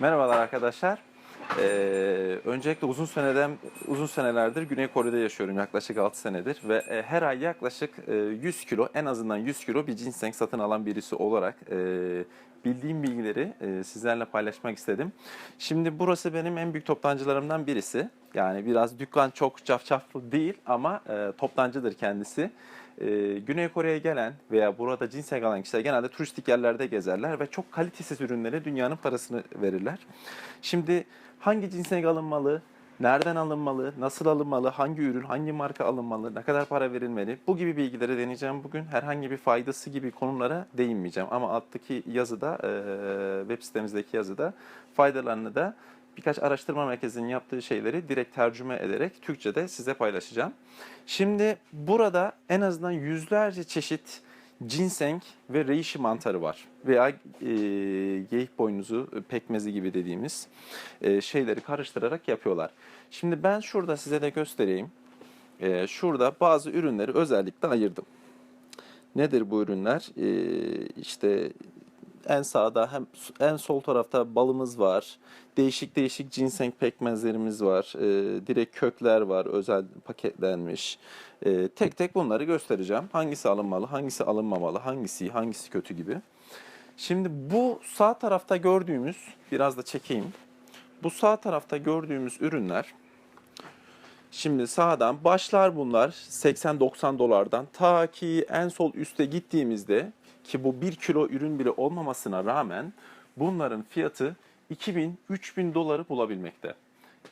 Merhabalar arkadaşlar. Ee, öncelikle uzun seneden uzun senelerdir Güney Kore'de yaşıyorum yaklaşık 6 senedir ve e, her ay yaklaşık e, 100 kilo en azından 100 kilo bir ginseng satın alan birisi olarak e, bildiğim bilgileri e, sizlerle paylaşmak istedim. Şimdi burası benim en büyük toptancılarımdan birisi. Yani biraz dükkan çok cafcaflı değil ama e, toptancıdır kendisi. E, Güney Kore'ye gelen veya burada ginseng alan kişiler genelde turistik yerlerde gezerler ve çok kalitesiz ürünlere dünyanın parasını verirler. Şimdi hangi ginseng alınmalı, nereden alınmalı, nasıl alınmalı, hangi ürün, hangi marka alınmalı, ne kadar para verilmeli bu gibi bilgileri deneyeceğim bugün. Herhangi bir faydası gibi konulara değinmeyeceğim ama alttaki yazıda, e, web sitemizdeki yazıda faydalarını da birkaç araştırma merkezinin yaptığı şeyleri direkt tercüme ederek Türkçe'de size paylaşacağım. Şimdi burada en azından yüzlerce çeşit ginseng ve reishi mantarı var. Veya e, geyik boynuzu, e, pekmezi gibi dediğimiz e, şeyleri karıştırarak yapıyorlar. Şimdi ben şurada size de göstereyim. E, şurada bazı ürünleri özellikle ayırdım. Nedir bu ürünler? E, işte en sağda hem en sol tarafta balımız var. Değişik değişik ginseng pekmezlerimiz var. E, direkt kökler var, özel paketlenmiş. E, tek tek bunları göstereceğim. Hangisi alınmalı, hangisi alınmamalı, hangisi hangisi kötü gibi. Şimdi bu sağ tarafta gördüğümüz, biraz da çekeyim. Bu sağ tarafta gördüğümüz ürünler Şimdi sağdan başlar bunlar 80-90 dolardan ta ki en sol üste gittiğimizde ki bu 1 kilo ürün bile olmamasına rağmen bunların fiyatı 2000-3000 doları bulabilmekte.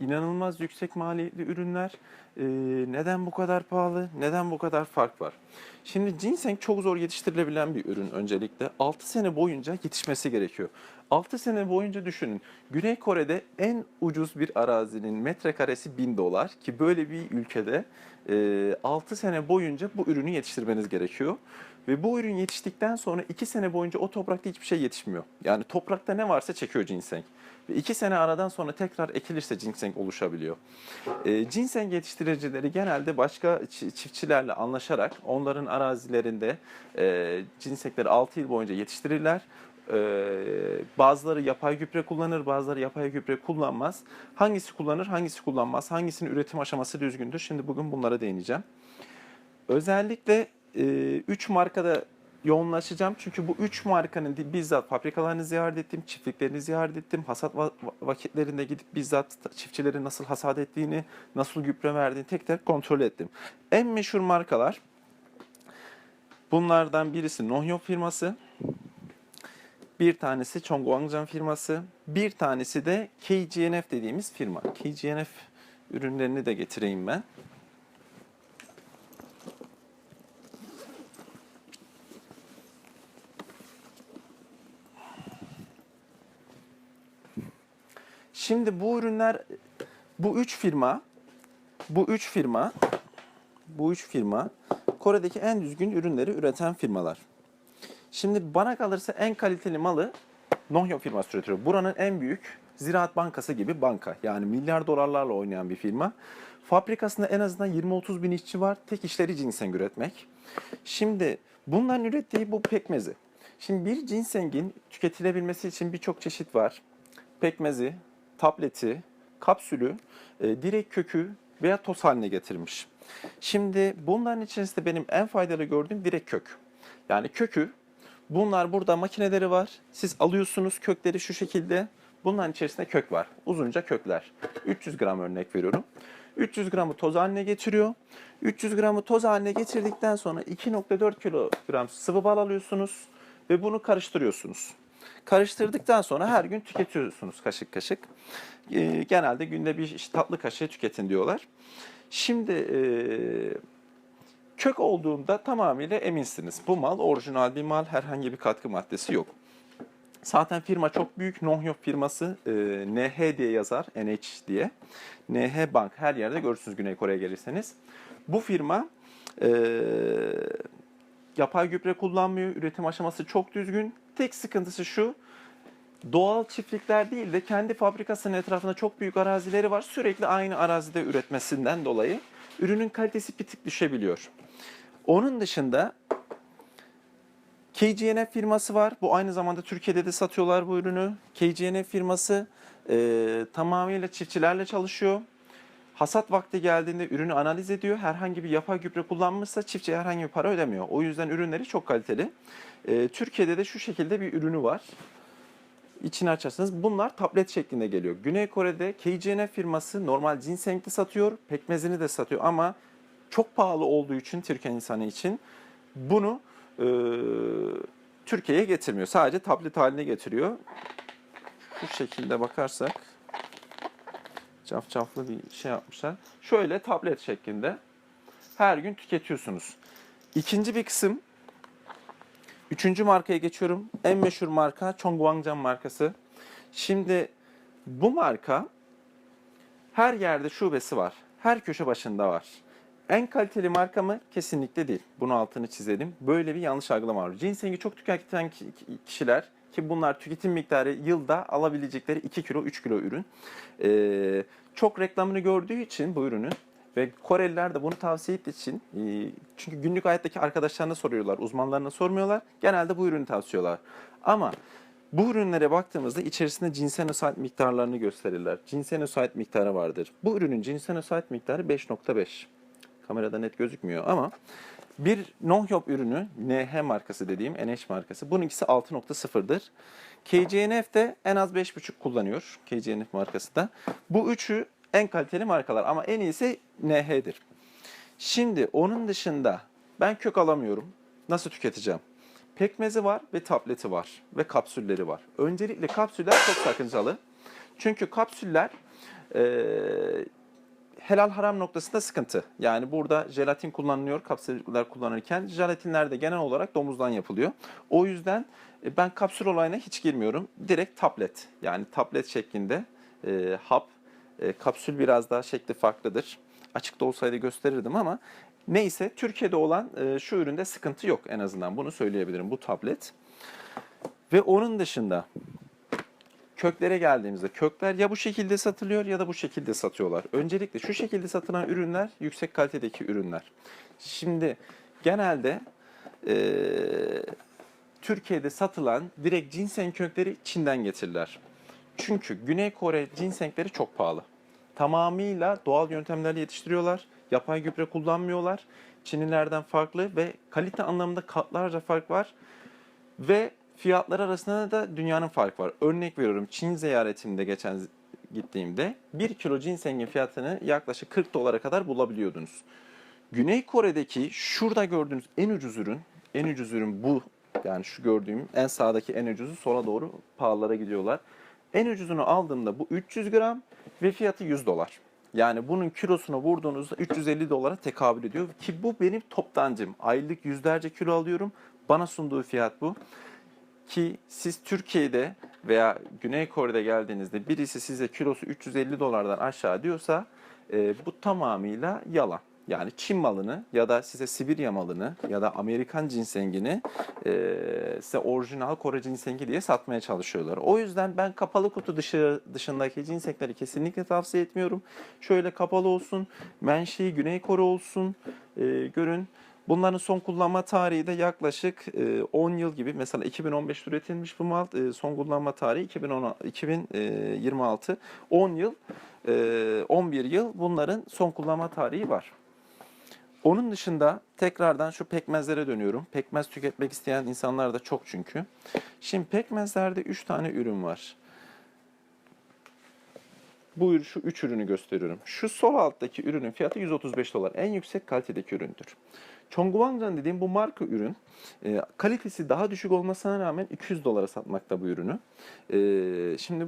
İnanılmaz yüksek maliyetli ürünler. Ee, neden bu kadar pahalı? Neden bu kadar fark var? Şimdi ginseng çok zor yetiştirilebilen bir ürün öncelikle. 6 sene boyunca yetişmesi gerekiyor. 6 sene boyunca düşünün. Güney Kore'de en ucuz bir arazinin metrekaresi 1000 dolar ki böyle bir ülkede e, 6 sene boyunca bu ürünü yetiştirmeniz gerekiyor. Ve bu ürün yetiştikten sonra 2 sene boyunca o toprakta hiçbir şey yetişmiyor. Yani toprakta ne varsa çekiyor ginseng. Ve 2 sene aradan sonra tekrar ekilirse ginseng oluşabiliyor. E, ginseng yetiştiricileri genelde başka çi- çiftçilerle anlaşarak onların arazilerinde e, ginsengleri 6 yıl boyunca yetiştirirler. Ee, bazıları yapay gübre kullanır, bazıları yapay gübre kullanmaz. Hangisi kullanır, hangisi kullanmaz, hangisinin üretim aşaması düzgündür? Şimdi bugün bunlara değineceğim. Özellikle 3 markada yoğunlaşacağım. Çünkü bu 3 markanın bizzat fabrikalarını ziyaret ettim, çiftliklerini ziyaret ettim. Hasat va- vakitlerinde gidip bizzat çiftçilerin nasıl hasat ettiğini, nasıl gübre verdiğini tek tek kontrol ettim. En meşhur markalar bunlardan birisi Nohyo firması. Bir tanesi Chongguangzhan firması, bir tanesi de KGNF dediğimiz firma. KGNF ürünlerini de getireyim ben. Şimdi bu ürünler, bu üç firma, bu üç firma, bu üç firma Kore'deki en düzgün ürünleri üreten firmalar. Şimdi bana kalırsa en kaliteli malı Nohyo firması üretiyor. Buranın en büyük Ziraat Bankası gibi banka. Yani milyar dolarlarla oynayan bir firma. Fabrikasında en azından 20-30 bin işçi var. Tek işleri ginseng üretmek. Şimdi bunların ürettiği bu pekmezi. Şimdi bir ginsengin tüketilebilmesi için birçok çeşit var. Pekmezi, tableti, kapsülü, e, direkt kökü veya toz haline getirmiş. Şimdi bunların içerisinde benim en faydalı gördüğüm direkt kök. Yani kökü Bunlar burada makineleri var. Siz alıyorsunuz kökleri şu şekilde. Bunların içerisinde kök var. Uzunca kökler. 300 gram örnek veriyorum. 300 gramı toz haline getiriyor. 300 gramı toz haline getirdikten sonra 2.4 kilogram sıvı bal alıyorsunuz ve bunu karıştırıyorsunuz. Karıştırdıktan sonra her gün tüketiyorsunuz kaşık kaşık. Ee, genelde günde bir tatlı kaşığı tüketin diyorlar. Şimdi eee kök olduğunda tamamıyla eminsiniz. Bu mal orijinal bir mal, herhangi bir katkı maddesi yok. Zaten firma çok büyük. Nohyo firması e, NH diye yazar, NH diye. NH Bank her yerde görürsünüz Güney Kore'ye gelirseniz. Bu firma e, yapay gübre kullanmıyor. Üretim aşaması çok düzgün. Tek sıkıntısı şu. Doğal çiftlikler değil de kendi fabrikasının etrafında çok büyük arazileri var. Sürekli aynı arazide üretmesinden dolayı ürünün kalitesi bir tık düşebiliyor. Onun dışında KGNF firması var. Bu aynı zamanda Türkiye'de de satıyorlar bu ürünü. KGNF firması e, tamamıyla çiftçilerle çalışıyor. Hasat vakti geldiğinde ürünü analiz ediyor. Herhangi bir yapay gübre kullanmışsa çiftçiye herhangi bir para ödemiyor. O yüzden ürünleri çok kaliteli. E, Türkiye'de de şu şekilde bir ürünü var. İçini açarsanız bunlar tablet şeklinde geliyor. Güney Kore'de KGNF firması normal ginsengli satıyor. Pekmezini de satıyor ama çok pahalı olduğu için Türkiye insanı için bunu e, Türkiye'ye getirmiyor. Sadece tablet haline getiriyor. Bu şekilde bakarsak cafcaflı bir şey yapmışlar. Şöyle tablet şeklinde her gün tüketiyorsunuz. İkinci bir kısım Üçüncü markaya geçiyorum. En meşhur marka Chongguangjan markası. Şimdi bu marka her yerde şubesi var. Her köşe başında var. En kaliteli marka mı? Kesinlikle değil. Bunu altını çizelim. Böyle bir yanlış algılama var. Ginsengi çok tüketen ki- kişiler ki bunlar tüketim miktarı yılda alabilecekleri 2 kilo 3 kilo ürün. Ee, çok reklamını gördüğü için bu ürünün ve Koreliler de bunu tavsiye ettiği için e, çünkü günlük hayattaki arkadaşlarına soruyorlar, uzmanlarına sormuyorlar. Genelde bu ürünü tavsiyorlar. Ama bu ürünlere baktığımızda içerisinde cinsenosit miktarlarını gösterirler. Cinsenosit miktarı vardır. Bu ürünün cinsenosit miktarı 5.5. Kamerada net gözükmüyor ama bir Nohyop ürünü, NH markası dediğim, NH markası. Bununkisi 6.0'dır. KCNF de en az 5.5 kullanıyor. KCNF markası da. Bu üçü en kaliteli markalar ama en iyisi NH'dir. Şimdi onun dışında ben kök alamıyorum. Nasıl tüketeceğim? Pekmezi var ve tableti var ve kapsülleri var. Öncelikle kapsüller çok sakıncalı. Çünkü kapsüller eee helal haram noktasında sıkıntı. Yani burada jelatin kullanılıyor kapsüller kullanırken. Jelatinler de genel olarak domuzdan yapılıyor. O yüzden e, ben kapsül olayına hiç girmiyorum. Direkt tablet yani tablet şeklinde e, hap. E, kapsül biraz daha şekli farklıdır. Açıkta olsaydı gösterirdim ama neyse Türkiye'de olan e, şu üründe sıkıntı yok en azından bunu söyleyebilirim bu tablet. Ve onun dışında köklere geldiğimizde kökler ya bu şekilde satılıyor ya da bu şekilde satıyorlar. Öncelikle şu şekilde satılan ürünler yüksek kalitedeki ürünler. Şimdi genelde eee, Türkiye'de satılan direkt ginseng kökleri Çin'den getirirler. Çünkü Güney Kore ginsengleri çok pahalı. Tamamıyla doğal yöntemlerle yetiştiriyorlar. Yapay gübre kullanmıyorlar. Çinlilerden farklı ve kalite anlamında katlarca fark var. Ve fiyatlar arasında da dünyanın farkı var. Örnek veriyorum Çin ziyaretimde geçen gittiğimde 1 kilo ginsengin fiyatını yaklaşık 40 dolara kadar bulabiliyordunuz. Güney Kore'deki şurada gördüğünüz en ucuz ürün, en ucuz ürün bu. Yani şu gördüğüm en sağdaki en ucuzu sola doğru pahalılara gidiyorlar. En ucuzunu aldığımda bu 300 gram ve fiyatı 100 dolar. Yani bunun kilosuna vurduğunuzda 350 dolara tekabül ediyor ki bu benim toptancım. Aylık yüzlerce kilo alıyorum. Bana sunduğu fiyat bu ki siz Türkiye'de veya Güney Kore'de geldiğinizde birisi size kilosu 350 dolardan aşağı diyorsa e, bu tamamıyla yalan. Yani Çin malını ya da size Sibirya malını ya da Amerikan ginsengini e, size orijinal Kore ginsengi diye satmaya çalışıyorlar. O yüzden ben kapalı kutu dışı dışındaki ginsengleri kesinlikle tavsiye etmiyorum. Şöyle kapalı olsun, menşei Güney Kore olsun, e, görün. Bunların son kullanma tarihi de yaklaşık e, 10 yıl gibi. Mesela 2015 üretilmiş bu mal. e, Son kullanma tarihi 2010, 2026. 10 yıl, e, 11 yıl bunların son kullanma tarihi var. Onun dışında tekrardan şu pekmezlere dönüyorum. Pekmez tüketmek isteyen insanlar da çok çünkü. Şimdi pekmezlerde 3 tane ürün var. Bu şu 3 ürünü gösteriyorum. Şu sol alttaki ürünün fiyatı 135 dolar. En yüksek kalitedeki üründür. Chongguangjan dediğim bu marka ürün e, kalitesi daha düşük olmasına rağmen 200 dolara satmakta bu ürünü. E, şimdi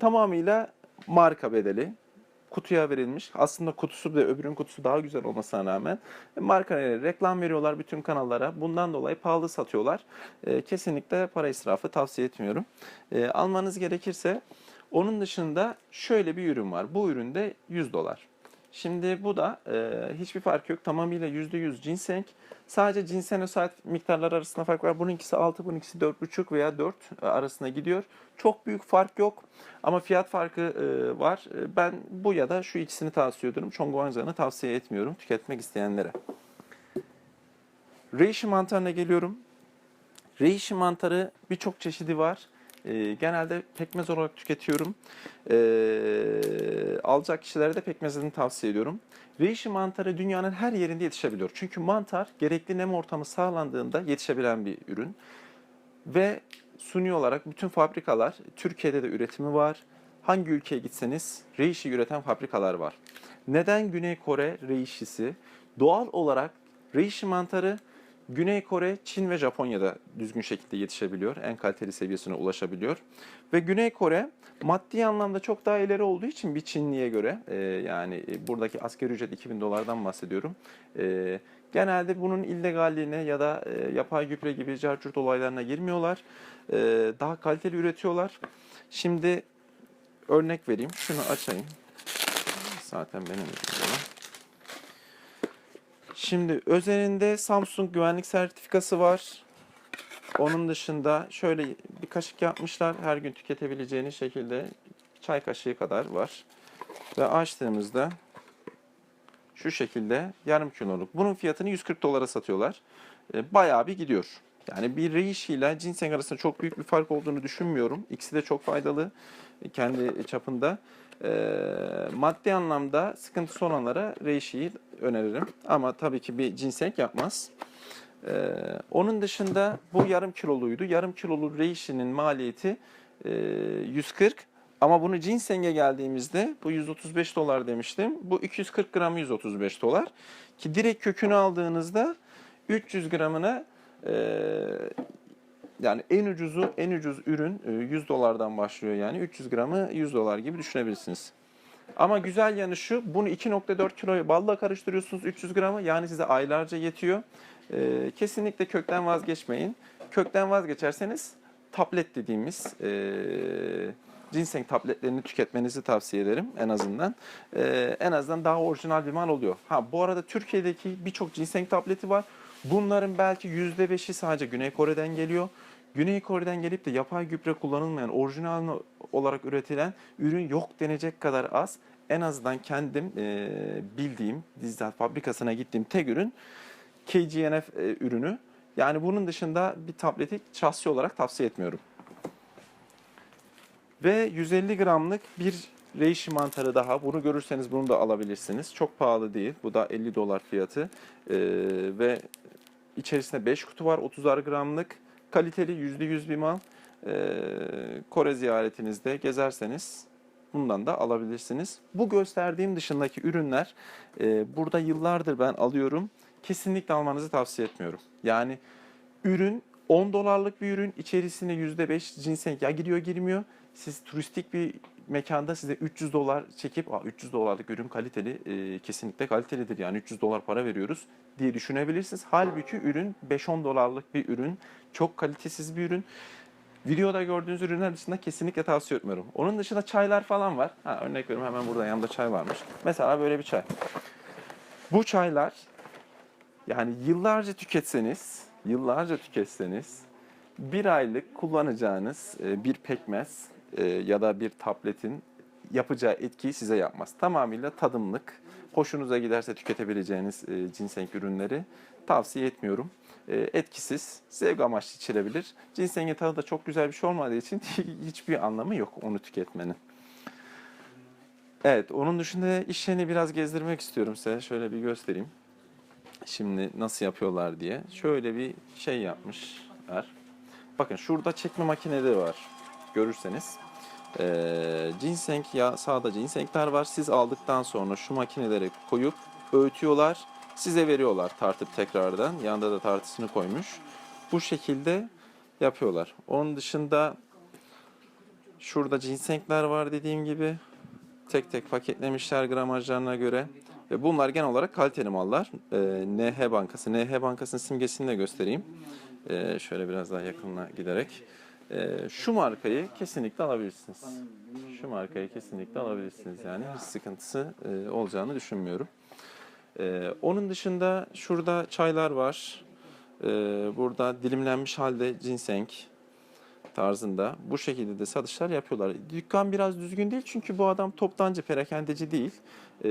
tamamıyla marka bedeli kutuya verilmiş. Aslında kutusu da öbürünün kutusu daha güzel olmasına rağmen e, marka reklam veriyorlar bütün kanallara. Bundan dolayı pahalı satıyorlar. E, kesinlikle para israfı tavsiye etmiyorum. E, almanız gerekirse onun dışında şöyle bir ürün var. Bu ürün de 100 dolar. Şimdi bu da e, hiçbir fark yok. Tamamıyla %100 ginseng. Sadece cinsenosit miktarları arasında fark var. Bununkisi 6, bununkisi 4,5 veya 4 arasında gidiyor. Çok büyük fark yok. Ama fiyat farkı e, var. E, Ben bu ya da şu ikisini tavsiye ediyorum. Chongguangjan'ı tavsiye etmiyorum tüketmek isteyenlere. Reishi mantarına geliyorum. Reishi mantarı birçok çeşidi var. Ee, genelde pekmez olarak tüketiyorum. Ee, alacak kişilere de pekmezini tavsiye ediyorum. Reishi mantarı dünyanın her yerinde yetişebiliyor. Çünkü mantar gerekli nem ortamı sağlandığında yetişebilen bir ürün. Ve suni olarak bütün fabrikalar, Türkiye'de de üretimi var. Hangi ülkeye gitseniz reishi üreten fabrikalar var. Neden Güney Kore reishisi? Doğal olarak reishi mantarı Güney Kore, Çin ve Japonya'da düzgün şekilde yetişebiliyor. En kaliteli seviyesine ulaşabiliyor. Ve Güney Kore maddi anlamda çok daha ileri olduğu için bir Çinliye göre e, yani e, buradaki asgari ücret 2000 dolardan bahsediyorum. E, genelde bunun illegalliğine ya da e, yapay gübre gibi carcurt olaylarına girmiyorlar. E, daha kaliteli üretiyorlar. Şimdi örnek vereyim. Şunu açayım. Zaten benim elimde. Şimdi üzerinde Samsung güvenlik sertifikası var. Onun dışında şöyle bir kaşık yapmışlar. Her gün tüketebileceğiniz şekilde çay kaşığı kadar var. Ve açtığımızda şu şekilde yarım kiloluk. Bunun fiyatını 140 dolara satıyorlar. E, Bayağı bir gidiyor. Yani bir reishi ile ginseng arasında çok büyük bir fark olduğunu düşünmüyorum. İkisi de çok faydalı e, kendi çapında. E, maddi anlamda sıkıntısı olanlara reishi'yi öneririm. Ama tabii ki bir ginseng yapmaz. E, onun dışında bu yarım kiloluydu. Yarım kilolu reishi'nin maliyeti e, 140 ama bunu ginseng'e geldiğimizde bu 135 dolar demiştim. Bu 240 gram 135 dolar. Ki direkt kökünü aldığınızda 300 gramına yani en ucuzu en ucuz ürün e, 100 dolardan başlıyor yani 300 gramı 100 dolar gibi düşünebilirsiniz. Ama güzel yanı şu bunu 2.4 kiloya balla karıştırıyorsunuz 300 gramı yani size aylarca yetiyor. E, kesinlikle kökten vazgeçmeyin. Kökten vazgeçerseniz tablet dediğimiz e, ginseng tabletlerini tüketmenizi tavsiye ederim en azından. E, en azından daha orijinal bir mal oluyor. Ha bu arada Türkiye'deki birçok ginseng tableti var. Bunların belki %5'i sadece Güney Kore'den geliyor. Güney Kore'den gelip de yapay gübre kullanılmayan, orijinal olarak üretilen ürün yok denecek kadar az. En azından kendim e, bildiğim, bizzat fabrikasına gittiğim tek ürün KGNF e, ürünü. Yani bunun dışında bir tableti şahsi olarak tavsiye etmiyorum. Ve 150 gramlık bir reishi mantarı daha. Bunu görürseniz bunu da alabilirsiniz. Çok pahalı değil. Bu da 50 dolar fiyatı. Ee, ve içerisinde 5 kutu var. 30'ar gramlık. Kaliteli %100 bir mal. Ee, Kore ziyaretinizde gezerseniz bundan da alabilirsiniz. Bu gösterdiğim dışındaki ürünler e, burada yıllardır ben alıyorum. Kesinlikle almanızı tavsiye etmiyorum. Yani ürün 10 dolarlık bir ürün içerisine %5 ginseng ya giriyor girmiyor. Siz turistik bir mekanda size 300 dolar çekip Aa, 300 dolarlık ürün kaliteli e, kesinlikle kalitelidir yani 300 dolar para veriyoruz diye düşünebilirsiniz. Halbuki ürün 5-10 dolarlık bir ürün çok kalitesiz bir ürün. Videoda gördüğünüz ürünler dışında kesinlikle tavsiye etmiyorum. Onun dışında çaylar falan var. Ha, örnek veriyorum hemen burada yanımda çay varmış. Mesela böyle bir çay. Bu çaylar yani yıllarca tüketseniz, yıllarca tüketseniz bir aylık kullanacağınız bir pekmez e, ya da bir tabletin yapacağı etkiyi size yapmaz. Tamamıyla tadımlık, hoşunuza giderse tüketebileceğiniz e, ginseng ürünleri tavsiye etmiyorum. E, Etkisiz, zevk amaçlı içilebilir. Ginsengin tadı da çok güzel bir şey olmadığı için hiçbir anlamı yok onu tüketmenin. Evet, onun dışında iş yerini biraz gezdirmek istiyorum size. Şöyle bir göstereyim. Şimdi nasıl yapıyorlar diye. Şöyle bir şey yapmışlar. Bakın şurada çekme makineleri var. Görürseniz. Ee, ginseng ya sağda ginsengler var. Siz aldıktan sonra şu makinelere koyup öğütüyorlar. Size veriyorlar tartıp tekrardan. Yanında da tartısını koymuş. Bu şekilde yapıyorlar. Onun dışında şurada ginsengler var dediğim gibi. Tek tek paketlemişler gramajlarına göre. Ve bunlar genel olarak kaliteli mallar. Ee, NH Bankası. NH Bankası'nın simgesini de göstereyim. Ee, şöyle biraz daha yakınına giderek. Ee, şu markayı kesinlikle alabilirsiniz. Şu markayı kesinlikle alabilirsiniz. Yani hiç sıkıntısı e, olacağını düşünmüyorum. Ee, onun dışında şurada çaylar var. Ee, burada dilimlenmiş halde ginseng tarzında bu şekilde de satışlar yapıyorlar. Dükkan biraz düzgün değil çünkü bu adam toptancı, perakendeci değil. Ee,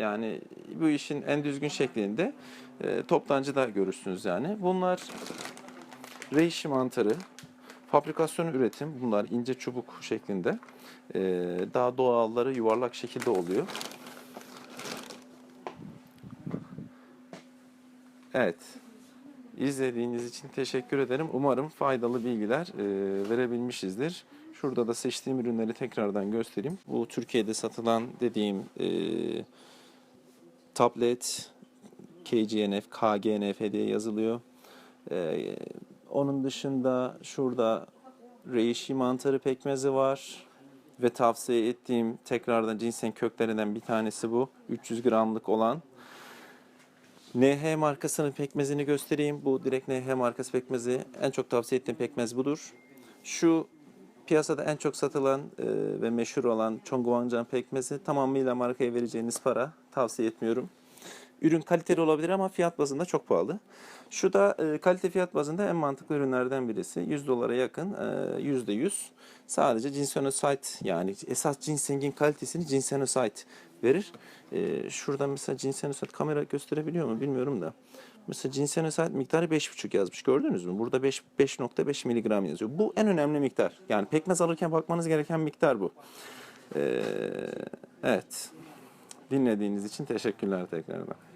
yani bu işin en düzgün şeklinde e, toptancı da görürsünüz yani. Bunlar reishi mantarı, fabrikasyon üretim. Bunlar ince çubuk şeklinde. Ee, daha doğalları yuvarlak şekilde oluyor. Evet. İzlediğiniz için teşekkür ederim. Umarım faydalı bilgiler e, verebilmişizdir. Şurada da seçtiğim ürünleri tekrardan göstereyim. Bu Türkiye'de satılan dediğim e, tablet KGNF, KGNF diye yazılıyor. E, onun dışında şurada reishi mantarı pekmezi var. Ve tavsiye ettiğim tekrardan ginseng köklerinden bir tanesi bu. 300 gramlık olan. NH markasının pekmezini göstereyim. Bu direkt NH markası pekmezi. En çok tavsiye ettiğim pekmez budur. Şu piyasada en çok satılan e, ve meşhur olan Chongguangjiang pekmezi tamamıyla markaya vereceğiniz para. Tavsiye etmiyorum. Ürün kaliteli olabilir ama fiyat bazında çok pahalı. Şu da e, kalite fiyat bazında en mantıklı ürünlerden birisi. 100 dolara yakın, e, %100. Sadece ginsenosit yani esas ginsengin kalitesini ginsenosit verir. E, şurada mesela ginsenosit kamera gösterebiliyor mu bilmiyorum da. Mesela ginsenosit miktarı 5,5 yazmış. Gördünüz mü? Burada 5 5.5 miligram yazıyor. Bu en önemli miktar. Yani pekmez alırken bakmanız gereken miktar bu. E, evet. Dinlediğiniz için teşekkürler tekrardan.